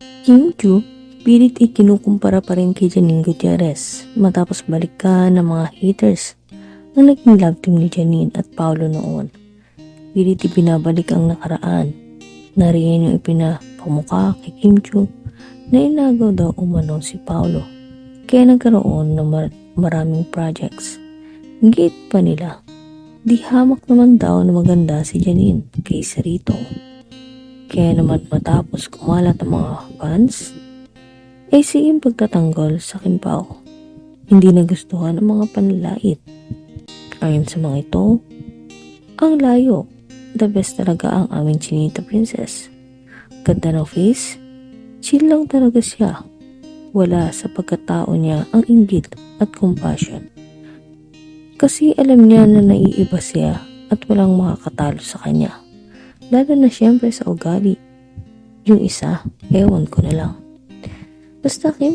Kim Ju, pilit ikinukumpara pa rin kay Janine Gutierrez matapos balikan ng mga haters ang naging love team ni Janine at Paolo noon. Pilit ibinabalik ang nakaraan. Nariyan yung ipinapamuka kay Kim Ju na inagaw daw umano si Paolo. Kaya nagkaroon ng mar- maraming projects. Gate pa nila. Di hamak naman daw na maganda si Janine kaysa rito. Kaya naman matapos kumalat ang mga fans, ay sige pagtatanggol sa Kimpaw. Hindi nagustuhan ang mga panlalait. Ayon sa mga ito, ang layo, the best talaga ang aming Chinita Princess. Ganda ng face, chill lang talaga siya. Wala sa pagkatao niya ang inggit at compassion. Kasi alam niya na naiiba siya at walang makakatalo sa kanya. Lalo na siyempre sa ugali. Yung isa, ewan ko na lang. Basta Kim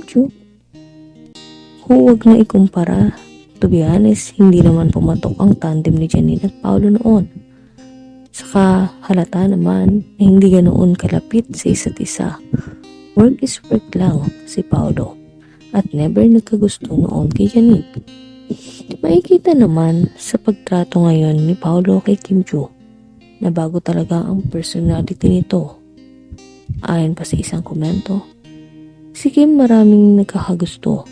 huwag na ikumpara. To be honest, hindi naman pumatok ang tandem ni Janine at Paolo noon. Saka halata naman na hindi ganoon kalapit sa isa't isa. Work is work lang si Paolo at never nagkagusto noon kay Janine. Makikita naman sa pagtrato ngayon ni Paolo kay Kim Chu na bago talaga ang personality nito. Ayon pa sa isang komento, si Kim maraming nagkakagusto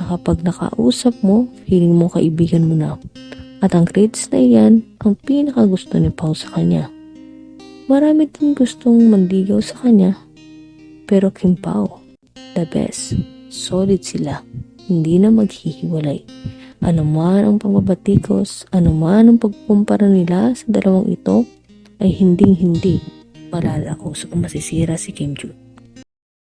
na kapag nakausap mo, feeling mo kaibigan mo na. At ang traits na iyan ang pinakagusto ni Pao sa kanya. Marami din gustong mandigaw sa kanya. Pero Kim Pao, the best. Solid sila. Hindi na maghihiwalay. Ano man ang pambabatikos, ano man ang pagkumpara nila sa dalawang ito, ay hinding-hindi malalako sa masisira si Kim Joo.